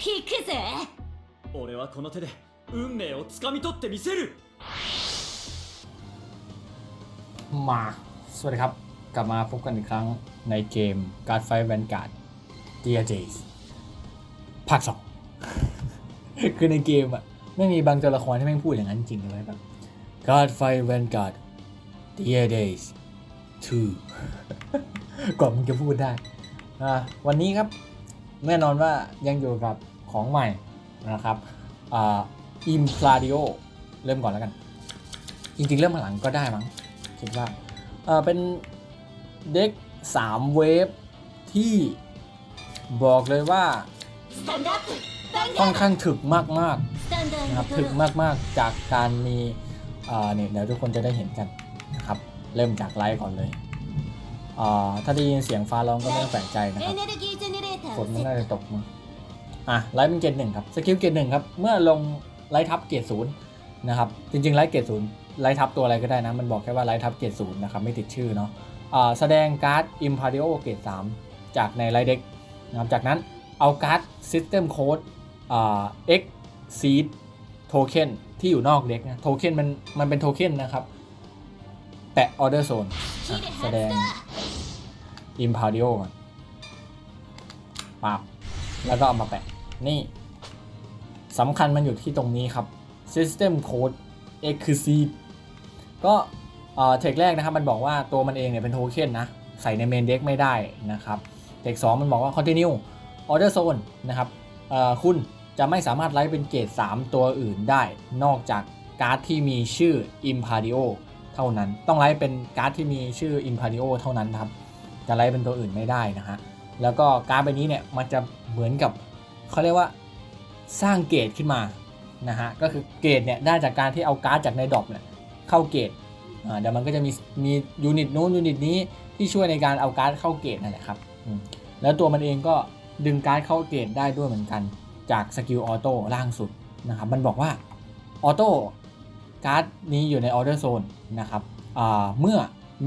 引くぜ俺はこの手で運命をつかみ取ってみせる มา สวัสดีครับ กลับมาพบกันอีกครั้งในเกม Guard Fight Vanguard Dear Days ภาคสอง คือในเกมอะไม่มีบางตัวละครที่แม่งพูดอย่างนั้นจริงเลยแบบ Guard Fight Vanguard Dear Days 2 ก่อนมึงจะพูดได้อ่ะวันนี้ครับ แน่นอนว่ายังอยู่กับ ของใหม่นะครับอิมพลาดิโอเริ่มก่อนแล้วกัน จริงๆ เริ่มหลังก็ได้มั้งคิดว่าเป็นเด็ก3เวฟที่บอกเลยว่าค่อนข้างถึกมากๆนะครับถึกมากๆจากการมีเนี่ยเดี๋ยวทุกคนจะได้เห็นกันนะครับเริ่มจากไลฟ์ก่อนเลยถ้าได้ยินเสียงฟ้าร้องก็ไม่ต้องแปลกใจนะครับฝนมันน่าจะตกมั้ง อะไลฟ์เป็นเกรดหนึ่งครับสกิลเกรดหนึ่งครับเมื่อลงไลฟ์ทับเกรดศูนย์นะครับจริงๆไลฟ์เกรดศูนย์ไลฟ์ทับตัวอะไรก็ได้นะ มันบอกแค่ว่าไลฟ์ทับเกรดศูนย์นะครับไม่ติดชื่อเนาะอ่าแสดงการ์ด Impario เกรด3จากในไลฟ์เด็กนะครับจากนั้นเอาการ์ด System Code อ่า X Seed Token ที่อยู่นอกเด็กนะโทเค็นมันมันเป็นโทเค็นนะครับแปะ Order Zone อะแสดง Impario ก่อนปับแล้วก็เอามาแปะ นี่สำคัญมันอยู่ที่ตรงนี้ครับ System Code Exclusive ก็เทคแรกนะครับมันบอกว่าตัวมันเองเนี่ยเป็นโทเค็นนะ ใส่ในเมนเด็กไม่ได้นะครับเทค2มันบอกว่า Continue Order Zone นะครับคุณจะไม่สามารถไลฟ์เป็นเกรด3 ตัวอื่นได้ นอกจากการ์ดที่มีชื่อ Impario เท่านั้นต้องไลฟ์เป็นการ์ดที่มีชื่อ Impario เท่านั้นครับจะไลฟ์เป็นตัวอื่นไม่ได้นะฮะแล้วก็การ์ดใบนี้เนี่ยมันจะเหมือนกับ เขาเรียกว่าสร้างเกรดขึ้นมานะฮะก็คือเกรดเนี่ยได้จากการที่เอาการ์ดจากในดรอปเนี่ยเข้าเกรดอ่าเดี๋ยวมันก็จะมีมียูนิตนู้นยูนิตนี้ที่ช่วยในการเอาการ์ดเข้าเกรดนั่นแหละครับแล้วตัวมันเองก็ดึงการ์ดเข้าเกรดได้ด้วยเหมือนกัน จากสกิลออโต้ล่างสุดนะครับมันบอกว่าออโต้การ์ดนี้อยู่ในออเดอร์โซนนะครับเมื่อ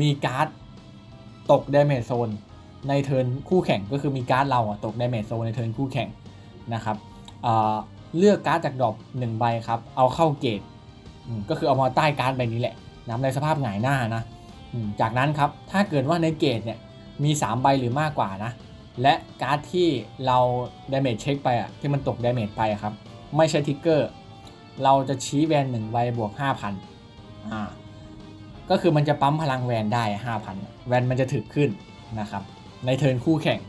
มีการ์ดตก Damage Zone ในเทิร์นคู่แข่งก็คือมีการ์ดเราตก Damage Zone ในเทิร์นคู่แข่ง นะครับอ่าเลือกการ์ดจากดรอป1ใบครับ เอาเข้าเกตก็คือเอามาใต้การ์ดใบนี้แหละนะในสภาพหงายหน้านะจากนั้นครับถ้าเกิดว่าในเกตเนี่ยมี 3 ใบหรือมากกว่านะ และการ์ดที่เรา Damage เช็คไปอะที่มันตก Damage ไปครับ ไม่ใช่ทิกเกอร์ เราจะชี้แวนหนึ่งใบบวก 5,000อ่าก็คือมันจะปั๊มพลังแวนได้ 5,000 แวนมันจะถึกขึ้นนะครับ ในเทิร์นคู่แข่ง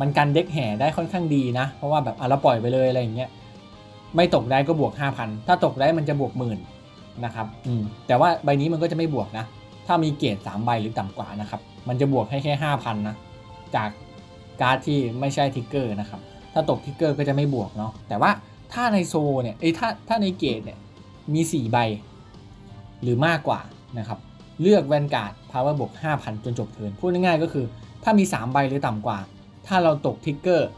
มันกันเด็กแห่ได้ค่อนข้างดีนะ เพราะว่าแบบอะเราปล่อยไปเลยอะไรอย่างเงี้ยไม่ตกได้ก็บวก 5,000 ถ้าตกได้มันจะบวกหมื่นนะครับอืมแต่ว่าใบนี้มันก็จะไม่บวกนะ ถ้ามีเกรด3ใบหรือต่ำกว่านะครับ มันจะบวกให้แค่ 5,000 นะ จากการ์ดที่ไม่ใช่ทิกเกอร์นะครับ ถ้าตกทิกเกอร์ก็จะไม่บวกเนาะ แต่ว่าถ้าในโซเนี่ยเอ้ยถ้าถ้าในเกรดเนี่ยมี 4 ใบ หรือมากกว่านะครับ เลือกแวนการ์ดพาวเวอร์บวก5,000 จนจบเทิร์น พูดง่ายๆก็คือ ถ้ามี 3 ใบหรือต่ำกว่า ถ้าเราตกทิกเกอร์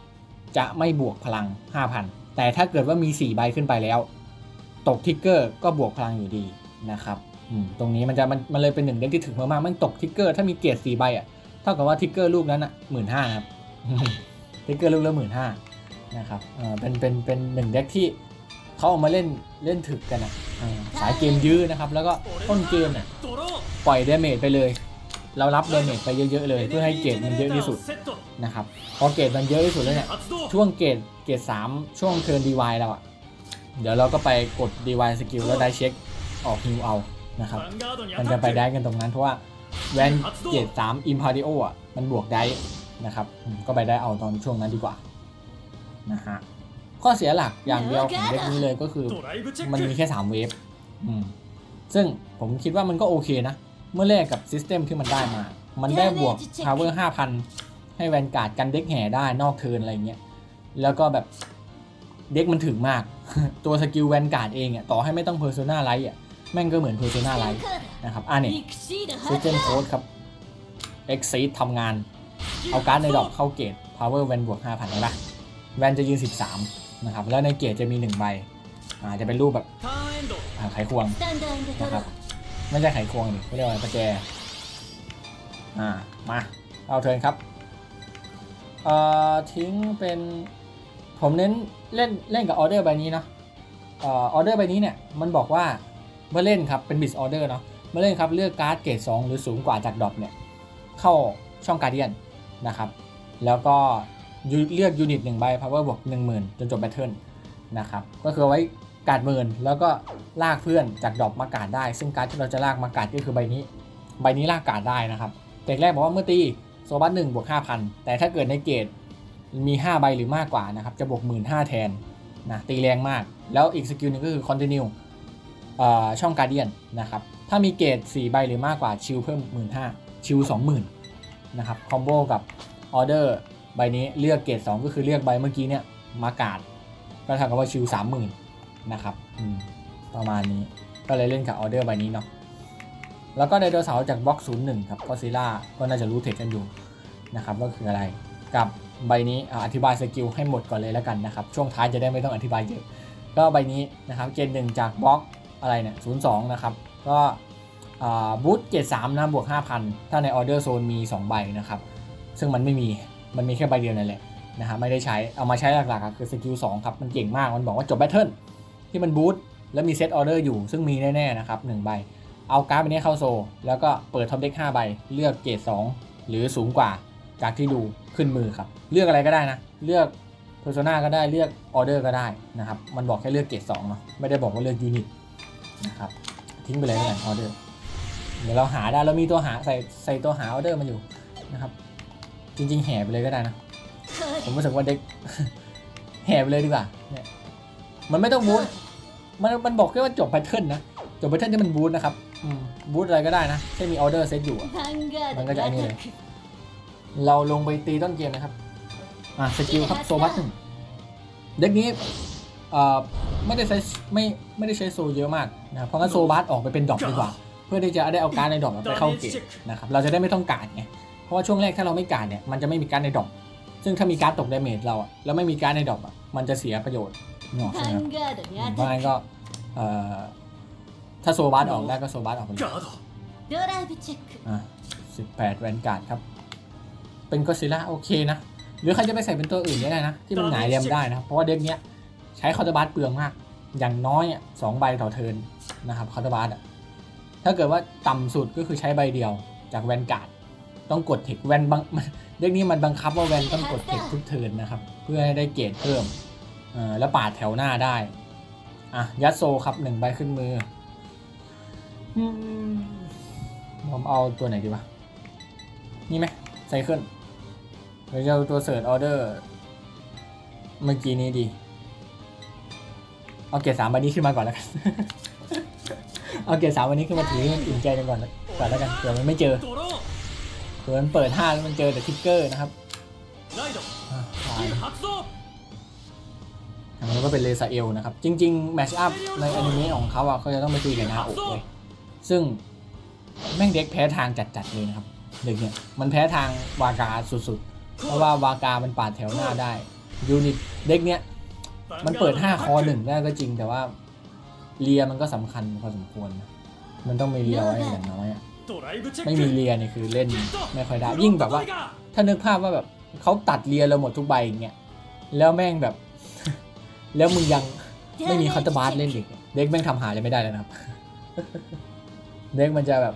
จะไม่บวกพลัง 5,000 แต่ถ้าเกิดว่ามี 4 ใบขึ้นไปแล้ว ตกทิกเกอร์ก็บวกพลังอยู่ดีนะครับตรงนี้มันจะมันมันเลยเป็นหนึ่งเด็กที่ถึงมากๆมันตกทิกเกอร์ถ้ามีเกรด4ใบอะเท่ากับว่าทิกเกอร์ลูกนั้นอะหมื่นห้าครับทิกเกอร์ลูกละหมื่นห้านะครับเออเป็นเป็นเป็นหนึ่งเด็กที่เขาเอามาเล่นเล่นถึกกันอะสายเกมยื้อนะครับ แล้วก็ต้นเกมเนี่ยปล่อยเดเมจไปเลย เรารับเดเมจไปเยอะๆเลย เพื่อให้เกรดมันเยอะที่สุดนะครับพอเกรดมันเยอะที่สุดแล้วเนี่ยช่วงเกรดเกรดสามช่วงเทิร์นดีวายเราอะเดี๋ยวเราก็ไปกดดีวายสกิลแล้วได้เช็คออกฮิวเอานะครับมันจะไปได้กันตรงนั้นเพราะว่าแวนเกรดสามอิมพาริโออะมันบวกได้นะครับก็ไปได้เอาตอนช่วงนั้นดีกว่านะฮะข้อเสียหลักอย่างเดียวของเล็กนี้เลยก็คือ มันมีแค่ 3 เวฟซึ่งผมคิดว่ามันก็โอเคนะ เมื่อแลกกับซิสเต็มที่มันได้มา มันได้บวกพาวเวอร์ห้าพันให้แวนการ์ดกันเด็กแห่ได้นอกเทินอะไรเงี้ย แล้วก็แบบเด็กมันถึงมาก ตัวสกิลแวนการ์ดเองอะต่อให้ไม่ต้องเพอร์โซนาไลท์อะแม่งก็เหมือนเพอร์โซนาไลท์นะครับอันนี้ยซิสเต็มโค้ดครับเอ็กซีทำงาน เอาการ์ดในดอกเข้าเกตพาวเวอร์แวนบวกห้าพันะแวนจะยืนสิบสามนะครับ แล้วในเกตจะมีหนึ่งใบอาจจะเป็นรูปแบบไขควงนะครับ ไม่ใช่ไขควงดิเขาเรียกว่าอะไรประแจ อ่า มา เอาเทิร์นครับ เอ่อ ทิ้งเป็น ผมเน้นเล่นเล่นกับออเดอร์ใบนี้เนาะเออเดอร์ใบนี้เนี่ย มันบอกว่าเมื่อเล่นครับ เป็นบิสออเดอร์เนาะ เมื่อเล่นครับ เลือกการ์ดเกรด2หรือสูงกว่าจากดรอปเนี่ย เข้าช่องการเดียนนะครับ แล้วก็เลือกยูนิตหนึ่งใบ power บวก10,000จนจบแบทเทิลนะครับ ก็คือไว้ การ์ดหมื่นแล้วก็ลากเพื่อนจากดอปมาการ์ดได้ ซึ่งการที่เราจะลากมาการ์ดก็คือใบนี้ ใบนี้ลากการ์ดได้นะครับเด็กแรกบอกว่าเมื่อตีโซบัสหนึ่งบวก5,000แต่ถ้าเกิดในเกรดมี 5 ใบหรือมากกว่านะครับจะบวก1 5ื่นแทนนะตีแรงมาก แล้วอีกสกิลหนึงก็คือ continue เอ่อช่องการเดียนนะครับถ้ามีเกรด4ใบหรือมากกว่าชิลเพิ่ม 1 5ื่นชิล20,000นะครับคอมโบกับออเดอร์ใบนี้เลือกเกรด2ก็คือเลือกใบเมื่อกี้เนี่ยมากาดก็เท่ากับว่าชิล30,000 นะครับประมาณนี้ก็เลยเล่นกับออเดอร์ใบนี้เนาะแล้วก็ไดโนเสาร์จากบล็อก01ครับก็ซิล่าก็น่าจะรู้เทคกันอยู่นะครับว่าคืออะไรกับใบนี้อธิบายสกิลให้หมดก่อนเลยแล้วกันนะครับ ช่วงท้ายจะได้ไม่ต้องอธิบายเยอะ ก็ใบนี้นะครับเกณฑ์หนึ่งจากบล็อกอะไรเนี่ยศูนย์สองนะครับ ก็บูทเกรดสามนะบวก 5,000 ถ้าในออเดอร์โซนมี 2 ใบนะครับ ซึ่งมันไม่มีมันมีแค่ใบเดียวนั่นแหละนะครับไม่ได้ใช้เอามาใช้หลักๆคือสกิล2ครับ มันเก่งมากมันบอกว่าจบแบทเทิล ที่มันบูทแล้วมีเซตออเดอร์อยู่ซึ่งมีแน่ๆนะครับ1ใบ เอาการ์ดใบนี้เข้าโซ แล้วก็เปิดท็อปเด็ก5ใบ เลือกเกรด2 หรือสูงกว่าจากที่ดูขึ้นมือครับ เลือกอะไรก็ได้นะ เลือก Persona ก็ได้เลือกออเดอร์ก็ได้นะครับ มันบอกแค่เลือกเกรด2เนาะไม่ได้บอกว่าเลือกยูนิตนะครับทิ้งไปเลยแล้วกันออเดอร์เดี๋ยวเราหาได้เรามีตัวหาใส่ใส่ตัวหาออเดอร์มาอยู่นะครับ จริง ๆ แห่ไปเลยก็ได้นะผมรู้สึกว่าเด็กแห่ไปเลยดีกว่าเนี่ย มันไม่ต้องบูทมันมันบอกแค่ว่าจบแพทเทิร์นนะจบแพทเทิร์นที่มันบูทนะครับบูทอะไรก็ได้นะแค่มีออเดอร์เซตอยู่มันก็จะไอ้นี่เลยเราลงไปตีต้นเกมนะครับอะสกิลครับโซบัสเด็กนี้ไม่ได้ใช้ไม่ไม่ได้ใช้โซเยอะมากนะเพราะงั้นโซบัสออกไปเป็นดอกดีกว่า เพื่อที่จะได้เอาการในดอกไปเข้าเกตนะครับเราจะได้ไม่ต้องการไงเพราะว่าช่วงแรกถ้าเราไม่การเนี่ยมันจะไม่มีการในดอกซึ่งถ้ามีการตกดาเมจเราอะแล้วไม่มีการในดอกอะมันจะเสียประโยชน์ นึกออก ヴ ใช่ไหมครับ ァンガードに อืม ア เพราะ タ งั้ ッ นก็เอ่อถ้าโซบัสออกได้ก็โซบัสออกไปเลย ガードクドライブチェック อ่ะ18แวนการ์ดครับ เป็นก็ซิล่าโอเคนะ หรือใครจะไปใส่เป็นตัวอื่นก็ได้นะ ที่มันหงายเรียมได้นะครับ เพราะว่าเด็กเนี้ยใช้คาร์ตบัสเปลืองมาก อย่างน้อยอ่ะสองใบต่อเทิร์นนะครับคาร์ตบัสอ่ะ ถ้าเกิดว่าต่ำสุดก็คือใช้ใบเดียวจากแวนการ์ด ต้องกดเทคแวนบัง เด็กนี้มันบังคับว่าแวนต้องกดเทคทุกเทิร์นนะครับ เพื่อให้ได้เกรดเพิ่มเอ่อ แล้วปาดแถวหน้าได้ อะ ยัดโซครับหนึ่งใบขึ้นมืออืมผมเอาตัวไหนดีวะ นี่ไหมไซเคิลหรือจะเอาตัวเสิร์ชออเดอร์ เมื่อกี้นี้ดี เอาเกรดสามใบนี้ขึ้นมาก่อนแล้วกัน เอาเกรดสามใบนี้ขึ้นมาถือให้มันอุ่นใจกันก่อนก่อนแล้วกันเผื่อมันไม่เจอドローเผื่อมันเปิดห้าแล้วมันเจอแต่ทิกเกอร์นะครับ แล้วก็เป็นเลซาเอลนะครับ จริงๆ แมชอัพในอนิเมะของเขาอะเขาจะต้องไปตีกับนาโอะเลยซึ่งแม่งเด็กแพ้ทางจัดๆเลยนะครับเด็กเนี่ยมันแพ้ทางวากาสุดๆ เพราะว่าวากามันปาดแถวหน้าได้ยูนิตเด็กเนี่ยมันเปิด 5 คอหนึ่งได้ก็จริงแต่ว่าเลียมันก็สำคัญพอสมควร มันต้องมีเลียไว้อย่างน้อยไม่มีเลียนี่คือเล่นไม่ค่อยได้ยิ่งแบบว่า ถ้านึกภาพว่าแบบเขาตัดเลียเราหมดทุกใบอย่างเงี้ยแล้วแม่งแบบ แล้วมึงยังไม่มีคอตเตอร์บาร์เล่นอีกเด็กแม่งทำหาเลยไม่ได้แล้วนะครับ เด็กมันจะแบบ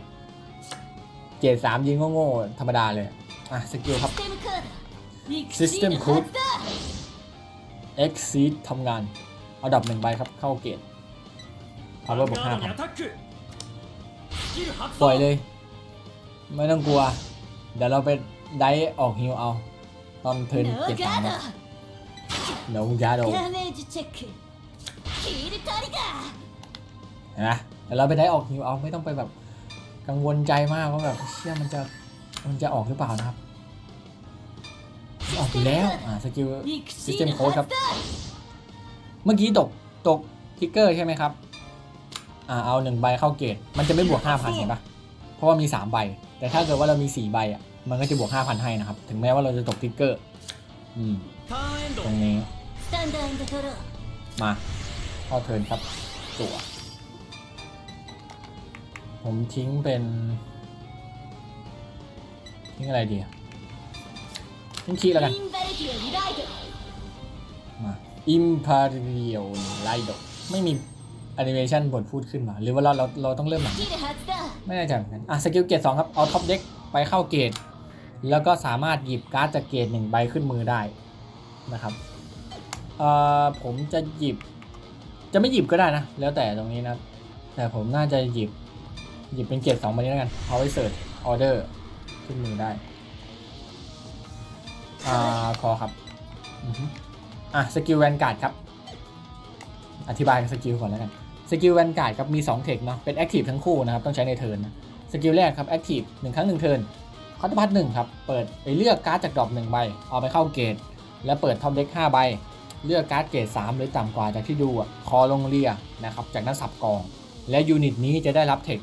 เกรดสามยิงโง่ๆธรรมดาเลย อะสกิลครับ System Cook X Seed ทำงานเอาดับหนึ่งใบครับ เข้าเกรด Power บวกห้าครับปล่อยเลย ไม่ต้องกลัว เดี๋ยวเราไปได้ออกฮิวเอา ตอนเทินเจ็ดสาม น้องยาโดนเห็นไหมแต่เราไปได้ออกฮิวเอาไม่ต้องไปแบบกังวลใจมากว่าแบบเชื่อมันจะมันจะออกหรือเปล่านะครับ ออกแล้วอ่าสกิลซิสเต็มโค้ดครับ เมื่อกี้ตกตกทิกเกอร์ใช่ไหมครับอ่าเอาหนึ่งใบเข้าเกตมันจะไม่บวกห้าพันเห็นปะเพราะว่ามีสามใบ แต่ถ้าเกิดว่าเรามีสี่ใบอะมันก็จะบวกห้าพันให้นะครับ ถึงแม้ว่าเราจะตกทิกเกอร์ อืม ตรงนี้มาเอาเทินครับตัว ผมทิ้งเป็น ทิ้งอะไรดีทิ้งคีแล้วกัน มาอิมพาเรียลไลโดไม่มีแอนิเมชันบทพูดขึ้นมา หรือว่าเราเราเราต้องเริ่มใหม่ไม่แน่ใจเหมือนกันอะสกิลเกรดสองครับ เอาท็อปเด็กไปเข้าเกรดแล้วก็สามารถหยิบการ์ดจากเกรดหนึ่งใบขึ้นมือได้ นะครับผมจะหยิบ จะไม่หยิบก็ได้นะ แล้วแต่ตรงนี้นะ แต่ผมน่าจะหยิบ หยิบเป็นเกรดสองใบนี้แล้วกัน เอาไว้เสิร์ชออเดอร์ขึ้นมือได้ อ่าคอครับอะสกิลแวนการ์ดครับ อธิบายสกิลก่อนแล้วกัน สกิลแวนการ์ดครับมี2เทคเนาะ เป็นแอคทีฟทั้งคู่นะครับ ต้องใช้ในเทิร์นนะสกิลแรกครับแอคทีฟหนึ่งครั้งหนึ่งเทิร์นคอร์ตพัทหนึ่งครับ เปิดไปเลือกการ์ดจากดรอปหนึ่งใบ เอาไปเข้าเกต แล้วเปิดท็อปเด็กห้าใบ เลือกการ์ดเกรด3หรือต่ำกว่าจากที่ดูคอลงเรียนะครับ จากนั้นสับกอง และยูนิตนี้จะได้รับเทค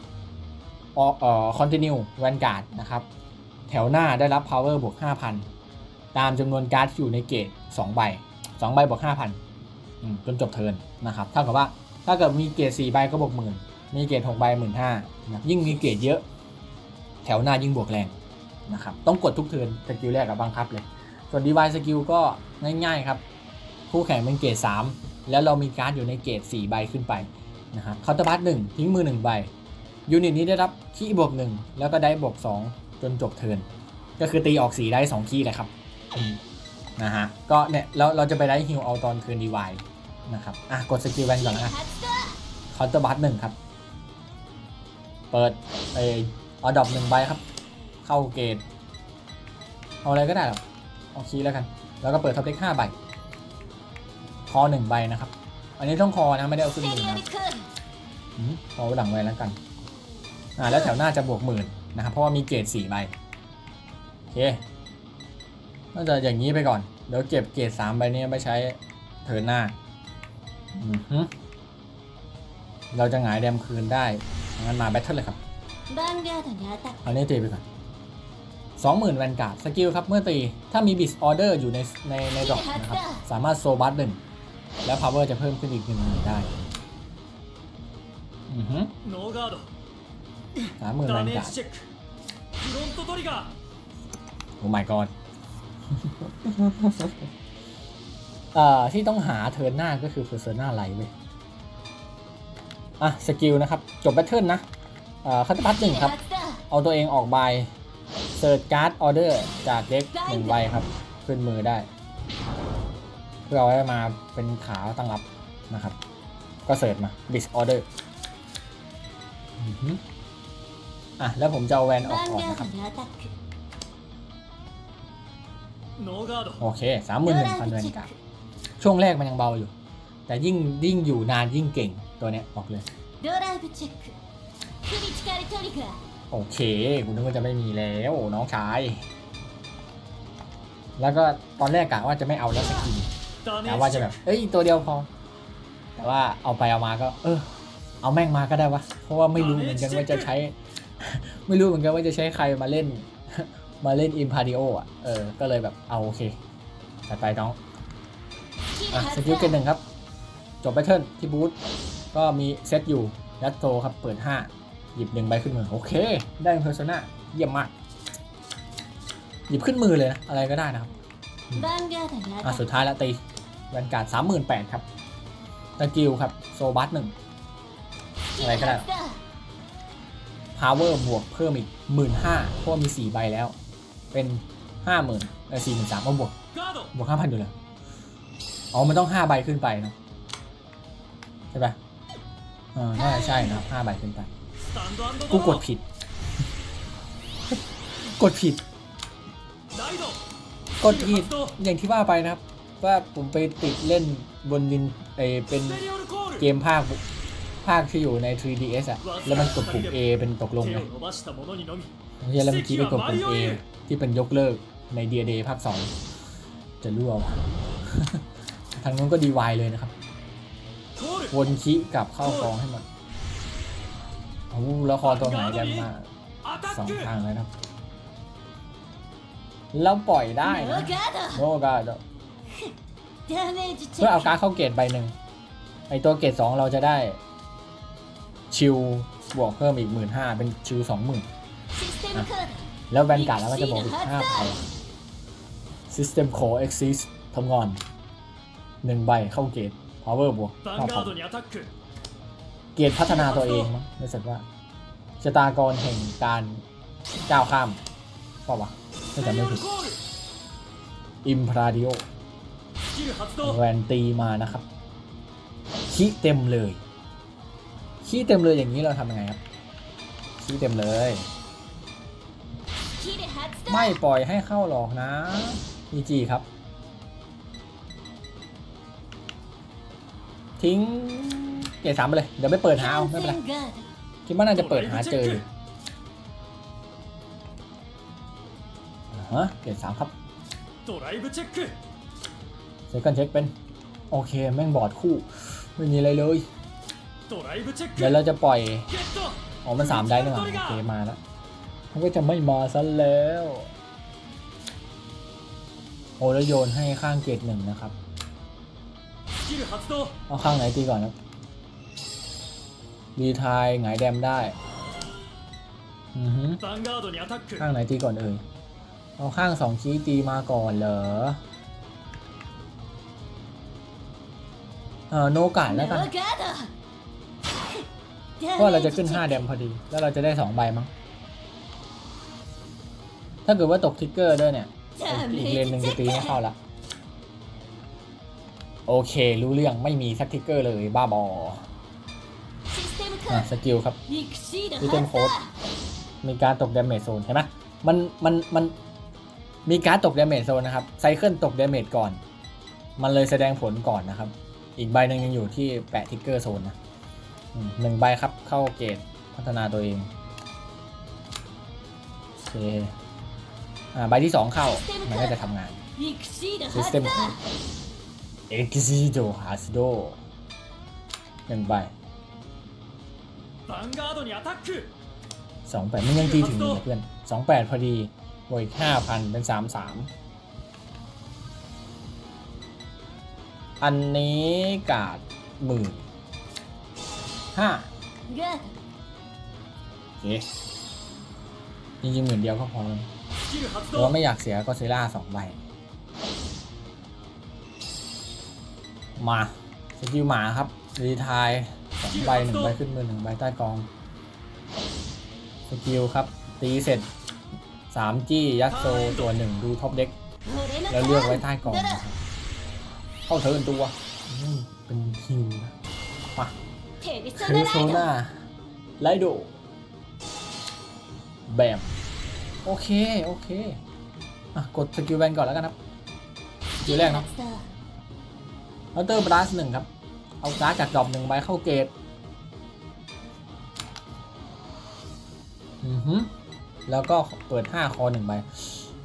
เอ่อคอนติเนียลแวนการ์ดนะครับ แถวหน้าได้รับ power บวก 5,000 ตามจำนวนการ์ดที่อยู่ในเกต2ใบ 2 ใบบวก 5,000จนจบเทิร์นนะครับเท่ากับว่าถ้าเกิดมีเกต4ใบก็บวกหมื่นมีเกต6ใบหมื่นห้านะยิ่งมีเกตเยอะ แถวหน้ายิ่งบวกแรงนะครับต้องกดทุกเทิร์นสกิลแรกกับบังคับเลย ส่วน Divine Skill ก็ง่ายๆครับ คู่แข่งเป็นเกรด3 แล้วเรามีการ์ดอยู่ในเกรด4ใบขึ้นไปนะครับคาตอร์บัตหนึ่งทิ้งมือ 1 ใบ ยูนิตนี้ได้รับขี้บวก 1 แล้วก็ได้บวก 2 จนจบเทินก็คือตีออก 4 ได้2ขี้เลยครับนะฮะก็เนี่ยเราเราจะไปได้ฮิลเอาตอนเทินดีวายนะครับอะกดสกิลแวนก่อนนะคาตอร์บัตหนึ่งครับ เปิดไอออดอบหนึ่งใบครับ เข้าเกรดเอาอะไรก็ได้หรอ ของคีแล้วกัน แล้วก็เปิดท็อปเด็กห้าใบ คอหนึ่งใบนะครับ อันนี้ต้องคอนะไม่ได้เอาขึ้นมือนะคอหลังไว้แล้วกัน อ่าแล้วแถวหน้าจะบวกหมื่นนะครับเพราะว่ามีเกรดสี่ใบโอเคก็จะอย่างนี้ไปก่อน เดี๋ยวเก็บเกรดสามใบนี้ไปใช้เทินหน้าเราจะหงายแดมคืนได้งั้นมาแบทเทิลเลยครับอันนี้ตีไปก่อน 20,000แวนการ์ดสกิลครับเมื่อตี ถ้ามีบิสออเดอร์อยู่ในในในดอกนะครับ สามารถโซบัสหนึ่งแล้วพาวเวอร์จะเพิ่มขึ้นอีกหนึ่งหน่วยได้อือฮึสามหมื่นแวนการ์ดโอ้ my god เอ่อที่ต้องหาเทิร์นหน้าก็คือเพอร์เซอร์หน้าไลท์เว้ยอะสกิลนะครับ จบแบทเทิลนะเอ่อคัตพัทหนึ่งครับ เอาตัวเองออกบาย เซิร์ชการ์ดออเดอร์จากเด็กหนึ่งใบครับ ขึ้นมือได้ เพื่อเอาไว้มาเป็นขาตั้งรับนะครับ ก็เสิร์ชมาบิสออเดอร์อะ แล้วผมจะเอาแวนออกก่อนนะครับโอเคสามหมื่นหนึ่งพันแวนกัาช่วงแรกมันยังเบาอยู่ แต่ยิ่งยิ่งอยู่นานยิ่งเก่งตัวเนี้ยบอกเลย โอเคกูนึกว่าจะไม่มีแล้วน้องชาย แล้วก็ตอนแรกกะว่าจะไม่เอาแล้วสกินกะว่าจะแบบเอ้ยตัวเดียวพอ แต่ว่าเอาไปเอามาก็ เออ เอาแม่งมาก็ได้วะ เพราะว่าไม่รู้เหมือนกันว่าจะใช้ ไม่รู้เหมือนกันว่าจะใช้ใครมาเล่น มาเล่นอิมพาริโออะ เออ ก็เลยแบบเอาโอเคจัดไปน้องอะสกิลเกนหนึ่งครับ จบไปเทิร์นที่บูธก็มีเซตอยู่ดัตโตครับเปิด 5 หยิบหนึ่งใบขึ้นมือโอเค ได้เพอร์โซนาเยี่ยมมาก หยิบขึ้นมือเลยนะอะไรก็ได้นะครับบ้านแกแต่งาสุดท้ายละตีแวนการสามหมื่นแปดครับตะกิวครับ โซบัสหนึ่งอะไรก็ได้พาวเวอร์บวกเพิ่มอีกหมื่นห้าเพราะมีสี่ใบแล้ว เป็นห้าหมื่นสี่หมื่นสามบวก บวกห้าพันอยู่เลยอ๋อมันต้องห้าใบขึ้นไปเนาะใช่ปะเออน่าจะใช่นะห้าใบขึ้นไป กูกดผิด กดผิด กดผิดอย่างที่ว่าไปนะครับ ว่าผมไปติดเล่นบนดินเอเป็นเกมภาคภาคที่อยู่ใน 3DS อะแล้วมันกดปุ่ม A เป็นตกลงไงเฮียแล้วเมื่อกี้ไปกดปุ่ม A ที่เป็นยกเลิกใน DNA ภาค 2 จะรั่วทางนู้นก็ดีวายเลยนะครับ วนคิกลับเข้ากองให้หมด โอ้ละครตัวไหนกันมาสองทางเลยครับแล้วปล่อยได้นะโนกาดเพื่อเอาการเข้าเกตใบหนึ่งไอตัวเกตสองเราจะได้ ชิวบวกเพิ่มอีกหมื่นห้าเป็นชิวสองหมื่นแล้วแวนการ์ดแล้วก็จะบวกอีกห้าพันซิสเต็มโคเอ็กซิสทำงานหนึ่งใบเข้าเกตพาวเวอร์บวกห้าพัน เกณฑ์พัฒนาตัวเองมั้งรู้สึกว่าชะตากรแห่งการก้าวข้ามป่าวะไม่จำไม่ผิดอิมพราดิโอแวนตีมานะครับขี้เต็มเลยขี้เต็มเลยอย่างนี้เราทำยังไงครับขี้เต็มเลย ไม่ปล่อยให้เข้าหรอกนะอีจีครับ ทิ้ง เกรดสามไปเลย เดี๋ยวไม่เปิดหาเอาไม่เป็นไรคิดว่าน่าจะเปิดหาเจออยู่ฮะเกรดสามครับเช็คกันเช็คเป็น โอเค แม่งบอดคู่ ไม่มีอะไรเลย เดี๋ยวเราจะปล่อยอ๋อมันสามได้หนึ่งอะโอเคมาแล้วมันก็จะไม่มาซะแล้วโอ้แล้วโยนให้ข้างเกตหนึ่งนะครับ เอาข้างไหนตีก่อนนะ ดีทายหงายแดมได้ืข้างไหนตีก่อนเอ่ยเอาข้างสองชี้ตีมาก่อนเหรอเออโนกาดแล้วกันเพราะเราจะขึ้น 5 แดมพอดี แล้วเราจะได้ 2 ใบมั้ง ถ้าเกิดว่าตกทิกเกอร์ด้วยเนี่ย อีกเลนหนึ่งจะตีไม่เข้าละ โอเค รู้เรื่องไม่มีสักทิกเกอร์เลยบ้าบอ อะสกิลครับดิเทมโค้ดมีการตกเดเมจโซนใช่ไหมมันมันมันมีการตกเดเมจโซนนะครับไซเคิลตกเดเมจก่อน มันเลยแสดงผลก่อนนะครับ อีกใบหนึ่งยังอยู่ที่แปะทิกเกอร์โซนนะหนึ่งใบครับเข้าเกตพัฒนาตัวเองโอเคอ่าใบที่สองเข้ามันก็จะทำงานซิสเต็มเอ็กซิโดฮาสโดหนึ่งใบ สองแปดมันยังตีถึงอยเพื่อนสองแปดพอดีบวกห้าพันเป็นสามสามอันนี้กาดหมื่นห้าโอเคจริงๆหมื่นเดียวก็พอแล้วแไม่อยากเสียก็ซื้ล่าสองใบ มาสกิลหมาครับรีทาย สองใบหนึ่งใบขึ้นมือหนึ่งใบใต้กองสกิลครับ ตีเสร็จสามจี้ยัดโซตัวหนึ่งดูท็อปเด็กแล้วเลือกไว้ใต้กอง เข้าเทินตัวเป็นฮิวนะมาคือโซน่าไลโดแบบ โอเค โอเค อะ กดสกิลแบนก่อนแล้วกันครับสกิลแรกเนาะอัลเตอร์บลัสหนึ่งครับ เอาการ์ดจากดรอมหนึ่งใบเข้าเกตอือแล้วก็เปิดห้าคอหนึ่งใบ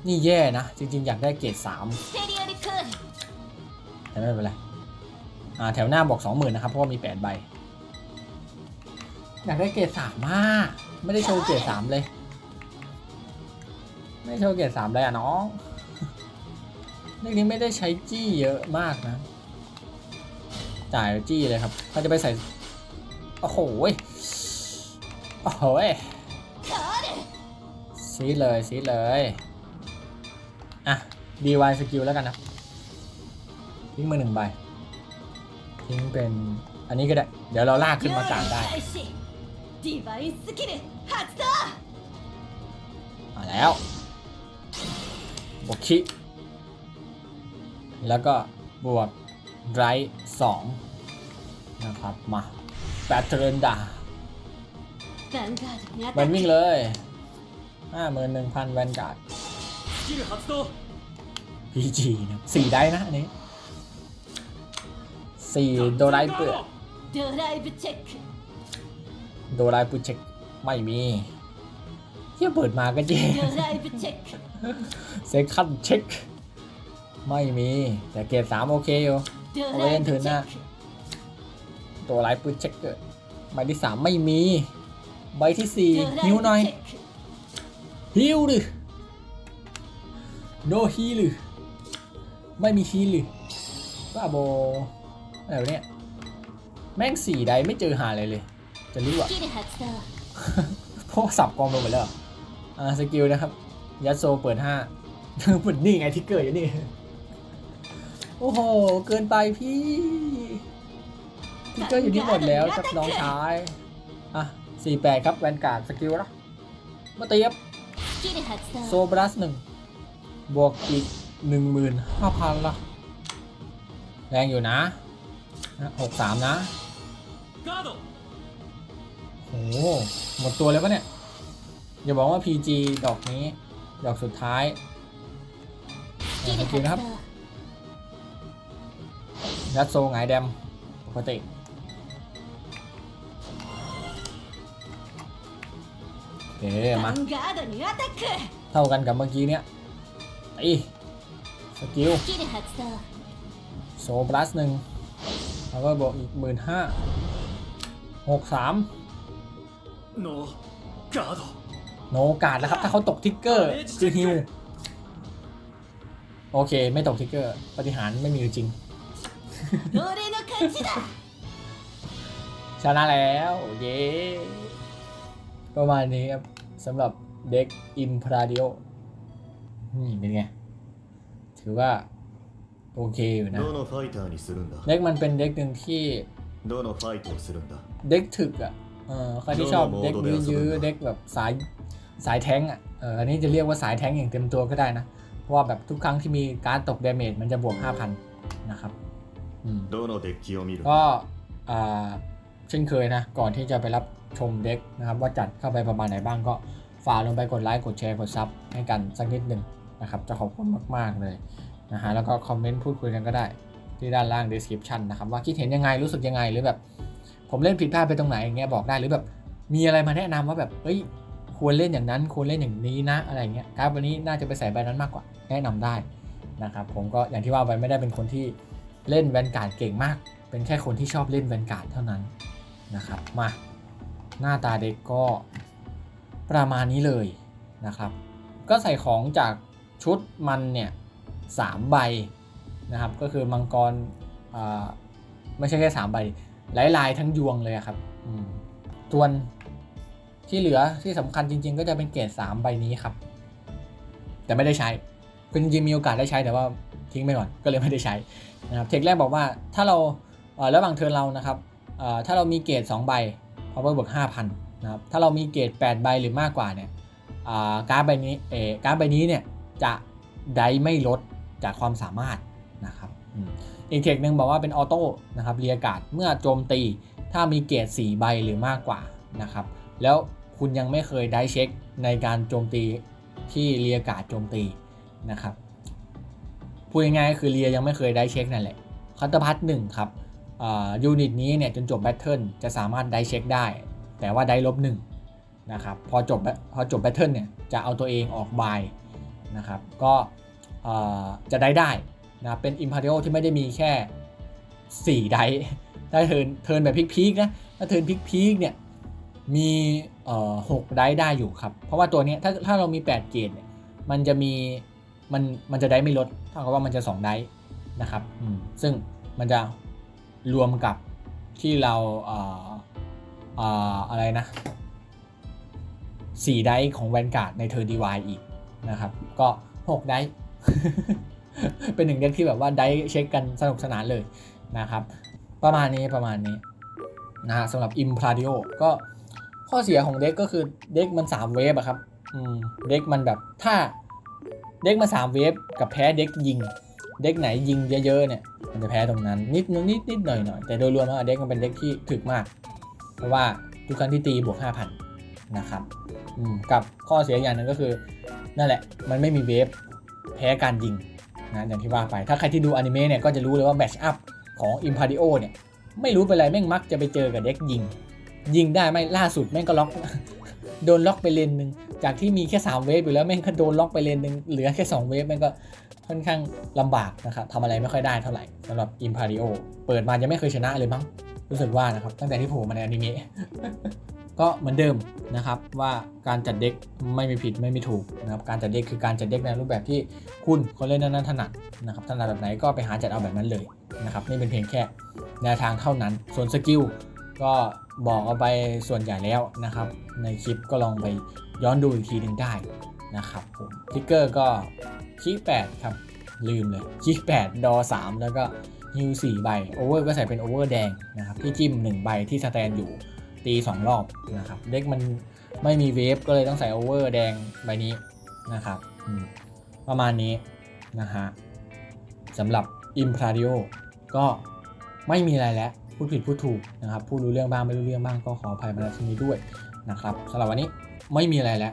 นี่แย่นะ จริง ๆ อยากได้เกตสามแต่ไม่เป็นไร อ่า แถวหน้าบอกสองหมื่นนะครับ เพราะว่ามีแปดใบ อยากได้เกตสามมาก ไม่ได้โชว์เกตสามเลย ไม่โชว์เกตสามเลยอะน้องเรื่องนี้ไม่ได้ใช้จี้เยอะมากนะ จ่ายจี้เลยครับเขาจะไปใส่ โอ้โหโอ้โหซีเลยซีเลย อะ DY สกิลแล้วกันนะทิ้งมาหนึ่งใบทิ้งเป็นอันนี้ก็ได้ เดี๋ยวเราลากขึ้นมาจ่ายได้มาแล้วบโอคิแล้วก็บวกไรสอง นะครับมาแบตเาร์ดามันวิ่งเลยห้าหมื่นหนึ่งพันแบนการ์ดพีจีนะสี่ได้นะอันนี้สี่โดรายเปื่อโดรายปุเช็คโดรายปุเช็คไม่มีเที่ยเปิดมาก็เจ๊เซ็กขั้นเช็ค ไม่มี แต่เกรดสามโอเคอยู่เอาเล่นเถินหน้า ตัวร้ายปืนเช็คเกอร์ใบที่สามไม่มี ใบที่สี่ฮิวหน่อยฮิวหรือโดฮีหรือไม่มีฮีหรือบ้าโบอะไรเนี่ยแม่งสี่ใดไม่เจอหาเลยเลย จะรู้อะพราะสับกองไปหมดแล้วอ่าสกิลนะครับยัดโซเปิดห้าเปิดนี่ไงที่เกิดอยู่นี่ โอ้โห เกินไปพี่ ทิกเกอร์อยู่ที่หมดแล้วจับน้องชาย อะสี่แปดครับแวนการ์ดสกิลละมาเตียบโซบรัสหนึ่งบวกอีกหนึ่งหมื่นห้าพันละแรงอยู่นะหกสามนะโอ้หมดตัวแล้วปะเนี่ย อย่าบอกว่า PG ดอกนี้ ดอกสุดท้ายโอเคนะครับยัดโซงายแดมปกติ เคมาเท่ากันกับเมื่อกี้เนี่ยไอสกิลโซบลัสหนึ่งแล้วก็บอกอีกหมื่นห้าหกสามโนกาดโนกาดแล้วครับ ถ้าเขาตกทิกเกอร์คือฮิวโอเค ไม่ตกทิกเกอร์ ปฏิหารไม่มีจริง ชนะแล้ว เย้ประมาณนี้ครับ สำหรับเด็กอิมพราเดียวนี่เป็นไง ถือว่า โอเคอยู่นะ เด็กมันเป็นเด็กหนึ่งที่เด็กถึกอะเออใครที่ชอบเด็กยื้อเด็กแบบสายสายแท้งอะเอออันนี้จะเรียกว่าสายแท้งอย่างเต็มตัวก็ได้นะ เพราะแบบทุกครั้งที่มีการตกเดเมจมันจะบวก 5,000 นะครับก็เช่นเคยนะ ก่อนที่จะไปรับ ชมเด็กนะครับ ว่าจัดเข้าไปประมาณไหนบ้างก็ฝากลงไปกดไลค์กดแชร์กดซับให้กันสักนิดหนึ่งนะครับ จะขอบคุณมาก ๆ เลยนะฮะแล้วก็คอมเมนต์พูดคุยกันก็ได้ ที่ด้านล่าง description นะครับ ว่าคิดเห็นยังไงรู้สึกยังไงหรือแบบ ผมเล่นผิดพลาดไปตรงไหนอย่างเงี้ยบอกได้หรือแบบมีอะไรมาแนะนำว่าแบบเอ้ยควรเล่นอย่างนั้นควรเล่นอย่างนี้นะอะไรเงี้ยการดวันนี้น่าจะไปใส่ใบนั้นมากกว่า แนะนำได้นะครับผมก็อย่างที่ว่าไปไม่ได้เป็นคนที่เล่นแวนการ์ดเก่งมาก เป็นแค่คนที่ชอบเล่นแวนการ์ดเท่านั้นนะครับมา หน้าตาเด็กก็ประมาณนี้เลยนะครับ ก็ใส่ของจากชุดมันเนี่ยสามใบนะครับ ก็คือมังกรไม่ใช่แค่สามใบหลายลายทั้งยวงเลยครับส่วนที่เหลือที่สำคัญจริง ๆ ก็จะเป็นเกรด3ใบนี้ครับ แต่ไม่ได้ใช้คือจริงๆมีโอกาสได้ใช้แต่ว่าทิ้งไปก่อนก็เลยไม่ได้ใช้นะครับเทคแรกบอกว่าถ้าเราระหว่างเทิร์นเรานะครับถ้าเรามีเกรด2ใบ power บวก5,000นะครับถ้าเรามีเกรด8ใบหรือมากกว่าเนี่ยการ์ดใบนี้เอการ์ดใบนี้เนี่ยจะได้ไม่ลดจากความสามารถนะครับอีกเทคหนึ่งบอกว่าเป็นออโต้นะครับเรียกาดเมื่อโจมตีถ้ามีเกรด4ใบหรือมากกว่านะครับแล้วคุณยังไม่เคยได้เช็คในการโจมตีที่เรียกาดโจมตีนะครับพูดง่ายๆก็คือเรียยังไม่เคยได้เช็คนั่นแหละคัตเตอร์พัทหนึ่งครับ ยูนิตนี้เนี่ยจนจบแบทเทิลจะสามารถได้เช็คได้ แต่ว่าได้ลบหนึ่งนะครับพอจบพอจบแบทเทิลเนี่ยจะเอาตัวเองออกบายนะครับก็จะได้ได้นะเป็น Imperial ที่ไม่ได้มีแค่ 4 ไดส์ถ้าเทินเทินแบบพีคๆนะถ้าเทินพีคๆเนี่ยมีหกไดส์ได้อยู่ครับ เพราะว่าตัวนี้ถ้าถ้าเรามี 8 เกรดเนี่ยมันจะมีมันมันจะได้ไม่ลดเท่ากับว่ามันจะ 2 ไดส์นะครับซึ่งมันจะ รวมกับที่เราเอออะไรนะ4ไดส์ของแวนการ์ดในเทอร์ดีวายอีกนะครับ ก็ 6 ไดส์เป็นหนึ่งเด็กที่แบบว่าได้เช็คกันสนุกสนานเลยนะครับ ประมาณนี้ประมาณนี้นะฮะสำหรับ i m p r a d i o ก็ข้อเสียของเด็กก็คือเด็กมัน 3 เวฟอะครับอืมเด็กมันแบบถ้าเด็กมา 3 เวฟกับแพ้เด็กยิง เด็กไหนยิงเยอะๆเนี่ยมันจะแพ้ตรงนั้นนิดนึงนิดนิดหน่อยหน่อยแต่โดยรวมแล้วเด็กมันเป็นเด็กที่ถึกมาก เพราะว่าทุกครั้งที่ตีบวก 5,000 นะครับกับข้อเสียอย่างหนึ่งก็คือ นั่นแหละมันไม่มีเวฟแพ้การยิงนะอย่างที่ว่าไปถ้าใครที่ดูอนิเมะเนี่ยก็จะรู้เลยว่าแบชอัพของ i m p a r i o เนี่ยไม่รู้เป็นไรแม่งมักจะไปเจอกับเด็กยิง ยิงได้ไหมล่าสุดแม่งก็ล็อก โดนล็อกไปเลนหนึ่งจากที่มีแค่ 3 เวฟอยู่แล้วแม่งก็โดนล็อกไปเลนหนึ่งเหลือแค่ 2 เวฟแม่งก็ ค่อนข้างลำบากนะครับทำอะไรไม่ค่อยได้เท่าไหร่สำหรับ i m p a r i o เปิดมาจะไม่เคยชนะเลยมั้งรู้สึกว่านะครับตั้งแต่ที่โผล่มาในอนิเมะก็เหมือนเดิมนะครับว่าการจัดเด็กไม่มีผิดไม่มีถูกนะครับการจัดเด็กคือการจัดเด็กในรูปแบบที่คุณคนเล่นนั้นถนัดนะครับถนัดแบบไหนก็ไปหาจัดเอาแบบนั้นเลยนะครับนี่เป็นเพียงแค่แนวทางเท่านั้น ส่วนสกิลก็บอกเอาไปส่วนใหญ่แล้วนะครับในคลิปก็ลองไปย้อนดูอีกทีหนึ่งได้ นะครับผมทิกเกอร์ก็คีแปดครับ ลืมเลยยี่แปดดอสามแล้วก็ฮิวสี่ใบโอเวอร์ก็ใส่เป็นโอเวอร์แดงนะครับที่จิ้ม1ใบที่สแตนอยู่ตี2รอบนะครับเด็กมันไม่มีเวฟก็เลยต้องใส่โอเวอร์แดงใบนี้นะครับประมาณนี้นะฮะสำหรับอิมพา i ิโอก็ไม่มีอะไรแล้วพูดผิดพูดถูกนะครับพูดรู้เรื่องบ้างไม่รู้เรื่องบ้างก็ขออภัยมาณที่นี้ด้วยนะครับสำหรับวันนี้ไม่มีอะไรแล้ว